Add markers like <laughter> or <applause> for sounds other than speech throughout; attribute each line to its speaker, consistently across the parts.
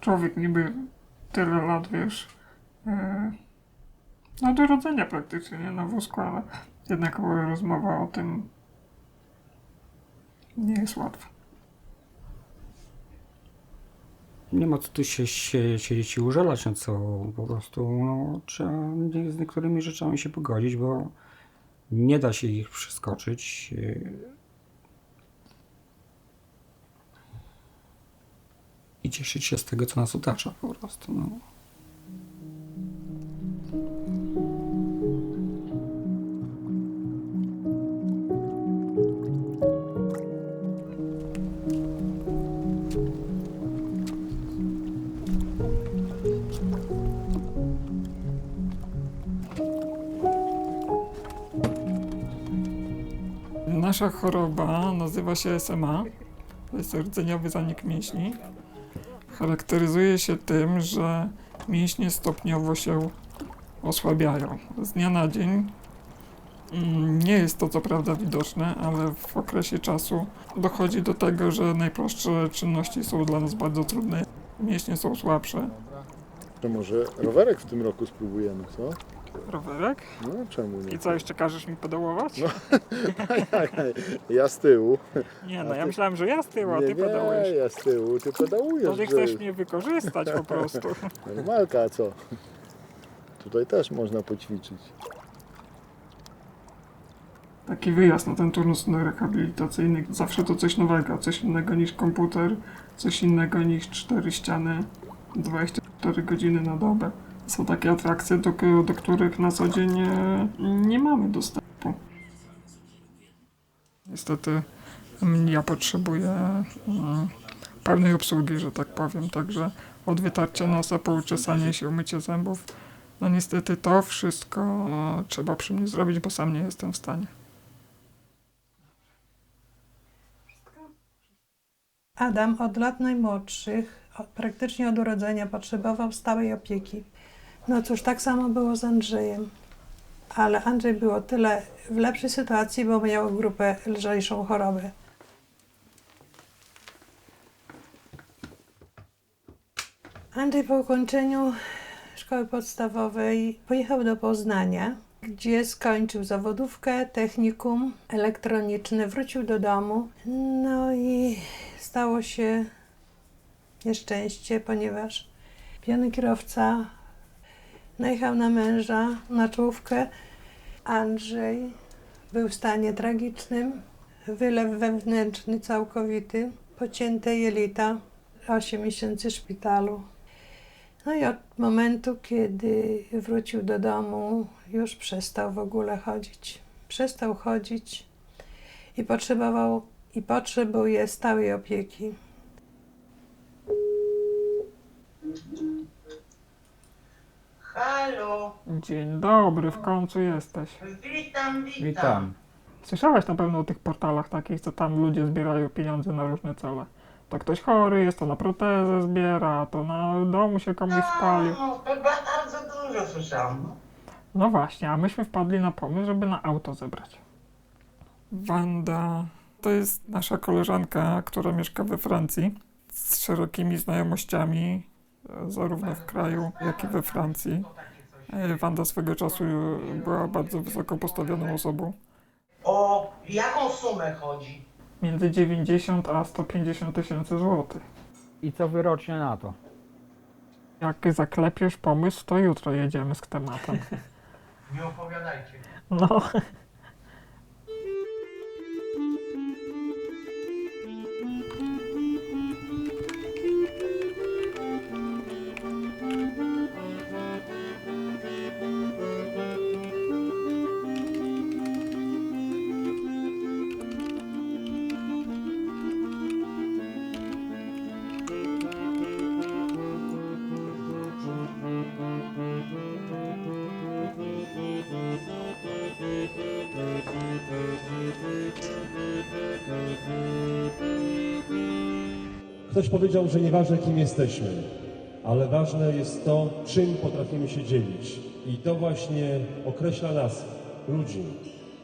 Speaker 1: człowiek niby tyle lat, wiesz, e, no do rodzenia praktycznie, nie na wózku, ale jednak rozmowa o tym nie jest łatwa.
Speaker 2: Nie ma co tu się, się siedzieć i użalać na co. Po prostu no, trzeba z niektórymi rzeczami się pogodzić, bo nie da się ich przeskoczyć. Yy. I cieszyć się z tego, co nas otacza po prostu. No.
Speaker 1: Nasza choroba nazywa się SMA, to jest rdzeniowy zanik mięśni. Charakteryzuje się tym, że mięśnie stopniowo się osłabiają. Z dnia na dzień Mm, nie jest to co prawda widoczne, ale w okresie czasu dochodzi do tego, że najprostsze czynności są dla nas bardzo trudne. Mięśnie są słabsze.
Speaker 3: To może rowerek w tym roku spróbujemy, co?
Speaker 1: Rowerek?
Speaker 3: No czemu nie?
Speaker 1: I co, jeszcze każesz mi pedałować? <laughs>
Speaker 3: Ja z tyłu.
Speaker 1: Nie no, ja
Speaker 3: ty-
Speaker 1: myślałem, że ja z tyłu, a
Speaker 3: nie,
Speaker 1: ty
Speaker 3: nie,
Speaker 1: pedałujesz.
Speaker 3: ja z tyłu, ty pedałujesz.
Speaker 1: To ty
Speaker 3: że-
Speaker 1: chcesz mnie wykorzystać po prostu. <laughs>
Speaker 3: Normalka, a co? Tutaj też można poćwiczyć.
Speaker 1: Taki wyjazd na ten turnus rehabilitacyjny, zawsze to coś nowego, coś innego niż komputer, coś innego niż cztery ściany, 24 godziny na dobę. Są takie atrakcje, do, do których na co dzień nie, mamy dostępu. Niestety mm, ja potrzebuję mm, pełnej obsługi, że tak powiem, także od wytarcia nosa po uczesanie się, umycie zębów, no niestety to wszystko e, trzeba przy mnie zrobić, bo sam nie jestem w stanie.
Speaker 4: Adam od lat najmłodszych, od- praktycznie od urodzenia, potrzebował stałej opieki. No cóż, tak samo było z Andrzejem. Ale Andrzej był o tyle w lepszej sytuacji, bo miał grupę lżejszą chorobę. Andrzej po ukończeniu szkoły podstawowej pojechał do Poznania, gdzie skończył zawodówkę, technikum elektroniczne, wrócił do domu. No i stało się nieszczęście, ponieważ pijany kierowca najechał na męża, na czołówkę. Andrzej był w stanie tragicznym, wylew wewnętrzny całkowity, pocięte jelita, 8 miesięcy szpitalu. No i od momentu, kiedy wrócił do domu, już przestał w ogóle chodzić. Przestał chodzić i potrzebował i potrzebuje stałej opieki.
Speaker 5: Halo,
Speaker 1: Dzień dobry, w końcu jesteś.
Speaker 5: witam, witam.
Speaker 2: Witam.
Speaker 1: Słyszałeś na pewno o tych portalach takich, co tam ludzie zbierają pieniądze na różne cele. To ktoś chory jest, to na protezę zbiera, to na domu się komuś spalił.
Speaker 5: No, to ba- bardzo dużo słyszałam. no.
Speaker 1: No właśnie, a myśmy wpadli na pomysł, żeby na auto zebrać. Wanda to jest nasza koleżanka, która mieszka we Francji z szerokimi znajomościami, e, zarówno w kraju, jak i we Francji. Wanda swego czasu była bardzo wysoko postawioną osobą.
Speaker 5: O jaką sumę chodzi?
Speaker 1: Między 90 a 150 tysięcy złotych.
Speaker 2: I co wyrocznie na to?
Speaker 1: Jak zaklepiesz pomysł, to jutro jedziemy z tematem. <laughs>
Speaker 5: Nie opowiadajcie.
Speaker 1: No.
Speaker 6: Ktoś powiedział, że nieważne kim jesteśmy, ale ważne jest to, czym potrafimy się dzielić. I to właśnie określa nas, ludzi.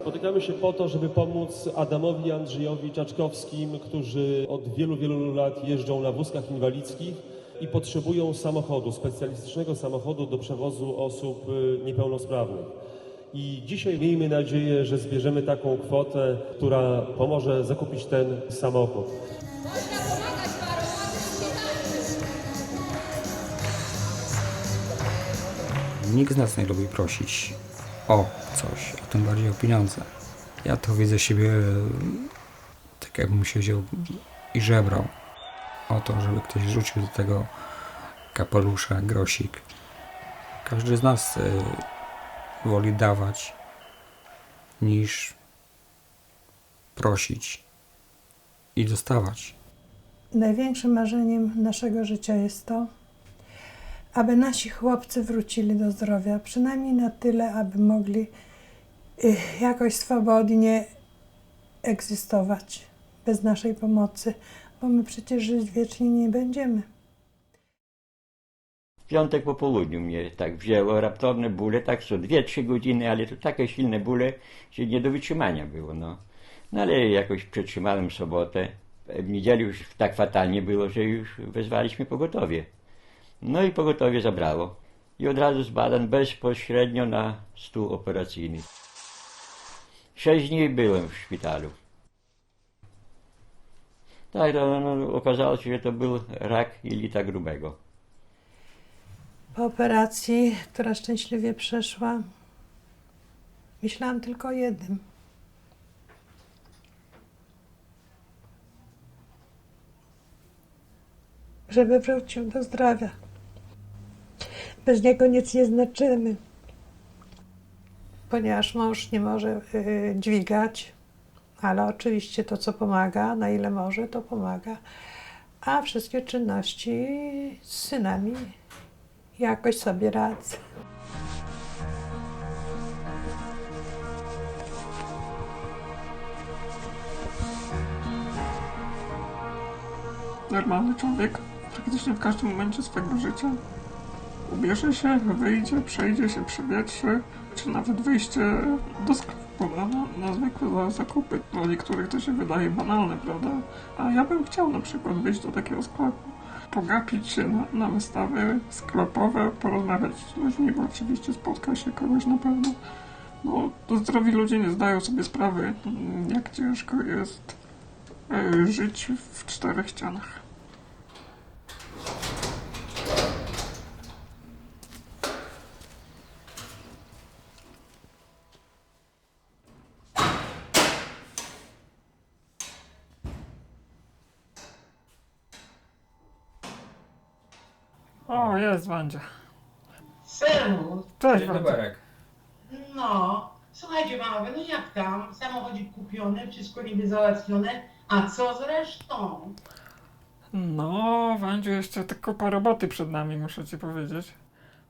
Speaker 6: Spotykamy się po to, żeby pomóc Adamowi, Andrzejowi Czaczkowskim, którzy od wielu, wielu lat jeżdżą na wózkach inwalidzkich. i potrzebują samochodu, specjalistycznego samochodu do przewozu osób y, niepełnosprawnych. I dzisiaj miejmy nadzieję, że zbierzemy taką kwotę, która pomoże zakupić ten samochód.
Speaker 2: Nikt z nas nie lubi prosić o coś, a tym bardziej o pieniądze. Ja to widzę siebie e, tak jakbym się wziął i żebrał o to, żeby ktoś rzucił do tego kapelusza, grosik. Każdy z nas e, woli dawać niż prosić i dostawać.
Speaker 4: Największym marzeniem naszego życia jest to, aby nasi chłopcy wrócili do zdrowia, przynajmniej na tyle, aby mogli y, jakoś swobodnie egzystować bez naszej pomocy, bo my przecież żyć wiecznie nie będziemy.
Speaker 7: W piątek po południu mnie tak wzięło, raptowne bóle, tak co 2-3 godziny, ale to takie silne bóle, że nie do wytrzymania było, no. No ale jakoś przetrzymałem sobotę. W niedzielę już tak fatalnie było, że już wezwaliśmy pogotowie. No i pogotowie zabrało. I od razu zbadam bezpośrednio na stół operacyjny. Sześć dni byłem w szpitalu. Tak, to, no, okazało się, że to był rak jelita grubego.
Speaker 4: Po operacji, która szczęśliwie przeszła, myślałam tylko o jednym. Żeby wrócił do zdrowia. Bez niego nic nie znaczymy. Ponieważ mąż nie może y, dźwigać, ale oczywiście to, co pomaga, na ile może, to pomaga. A wszystkie czynności z synami jakoś sobie radzę.
Speaker 1: Normalny człowiek praktycznie w każdym momencie swojego życia ubierze się, wyjdzie, przejdzie się, przewietrzy, czy nawet wyjście do sklepu na, na, zwykłe za- zakupy. Dla niektórych to się wydaje banalne, prawda? A ja bym chciał na przykład wyjść do takiego sklepu, pogapić się na, na wystawy sklepowe, porozmawiać z ludźmi, bo oczywiście spotka się kogoś na pewno. No, to zdrowi ludzie nie zdają sobie sprawy, jak ciężko jest e, żyć w czterech ścianach. O, jest Wandzia.
Speaker 5: Serwus.
Speaker 1: Cześć Wandzia.
Speaker 5: No, słuchajcie panowie, no jak tam? Samochodzik kupiony, wszystko niby załatwione. A co z resztą?
Speaker 1: No, Wandziu, jeszcze tylko parę roboty przed nami, muszę ci powiedzieć.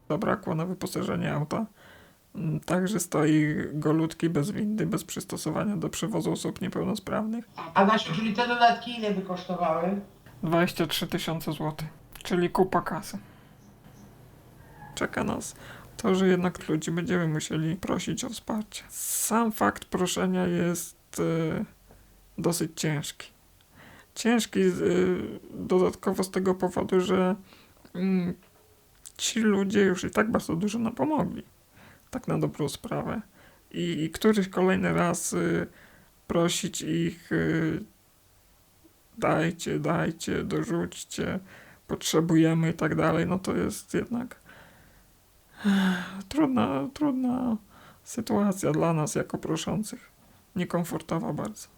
Speaker 1: Zabrakło na wyposażenie auta. Mm, Także stoi golutki bez windy, bez przystosowania do przewozu osób niepełnosprawnych.
Speaker 5: A Gasiu, czyli te dodatki ile by kosztowały?
Speaker 1: 23 tysiące złotych, czyli kupa kasy. Czeka nas to, że jednak ludzi będziemy musieli prosić o wsparcie. Sam fakt proszenia jest e, dosyć ciężki. Ciężki e, dodatkowo z tego powodu, że mm, ci ludzie już i tak bardzo dużo nam pomogli. Tak na dobrą sprawę. I, i któryś kolejny raz e, prosić ich e, dajcie, dajcie, dorzućcie, potrzebujemy i tak dalej, no to jest jednak trudna, trudna sytuacja dla nas jako proszących. Niekomfortowa bardzo.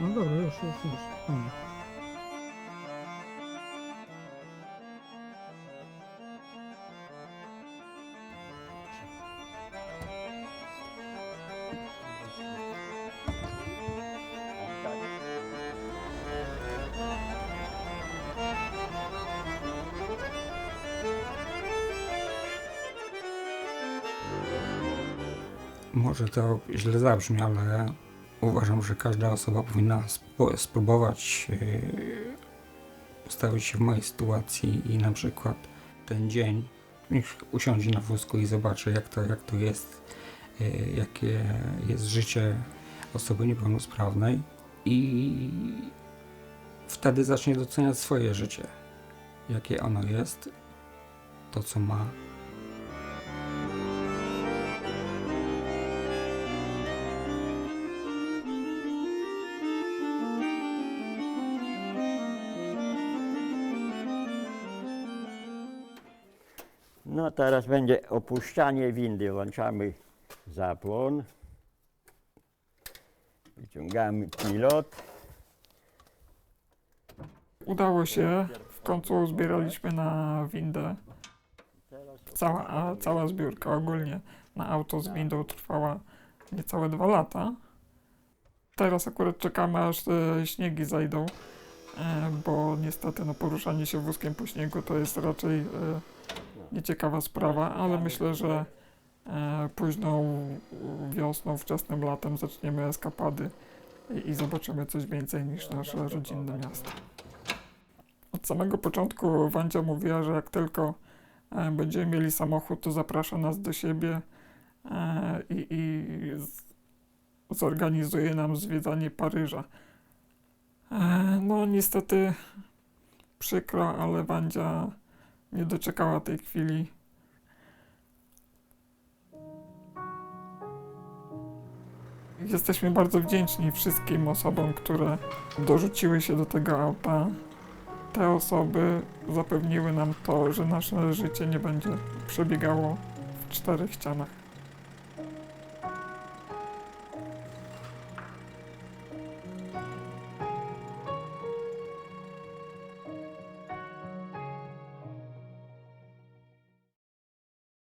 Speaker 2: No dobra, już, już, już. Może to źle zabrzmi, ale Uważam, że każda osoba powinna spróbować yy, się w mojej sytuacji i na przykład ten dzień niech usiądzie na wózku i zobaczy jak to, jak to jest, yy, jakie jest życie osoby niepełnosprawnej i wtedy zacznie doceniać swoje życie, jakie ono jest, to co ma.
Speaker 7: No teraz będzie opuszczanie windy. Włączamy zapłon. Wyciągamy pilot.
Speaker 1: Udało się, w końcu zbieraliśmy na windę. Cała, a cała zbiórka ogólnie na auto z windą trwała niecałe dwa lata. Teraz akurat czekamy aż te śniegi zajdą, e, bo niestety no, poruszanie się wózkiem po śniegu to jest raczej e, nieciekawa sprawa, ale myślę, że e, późną wiosną, wczesnym latem zaczniemy eskapady i, i zobaczymy coś więcej niż nasze rodzinne miasto. Od samego początku Wandzia mówiła, że jak tylko e, będziemy mieli samochód, to zaprasza nas do siebie e, i, i zorganizuje nam zwiedzanie Paryża. No niestety przykro, ale Wandzia nie doczekała tej chwili. Jesteśmy bardzo wdzięczni wszystkim osobom, które dorzuciły się do tego auta. Te osoby zapewniły nam to, że nasze życie nie będzie przebiegało w czterech ścianach.